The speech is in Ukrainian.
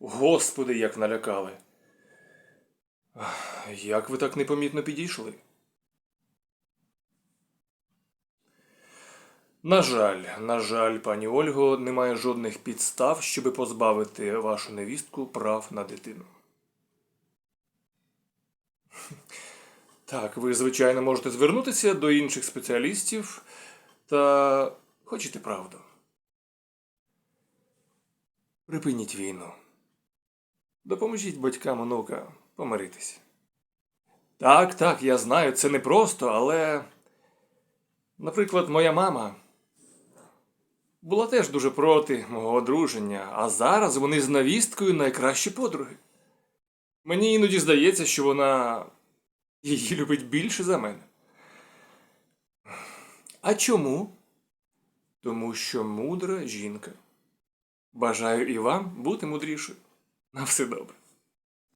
Господи, як налякали. Як ви так непомітно підійшли? На жаль, на жаль, пані Ольго, немає жодних підстав, щоби позбавити вашу невістку прав на дитину. Так, ви, звичайно, можете звернутися до інших спеціалістів та хочете правду. Припиніть війну. Допоможіть батькам онука помиритися. Так, так, я знаю, це непросто, але. Наприклад, моя мама була теж дуже проти мого одруження, а зараз вони з навісткою найкращі подруги. Мені іноді здається, що вона її любить більше за мене. А чому? Тому що мудра жінка. Бажаю і вам бути мудрішою. На все добре.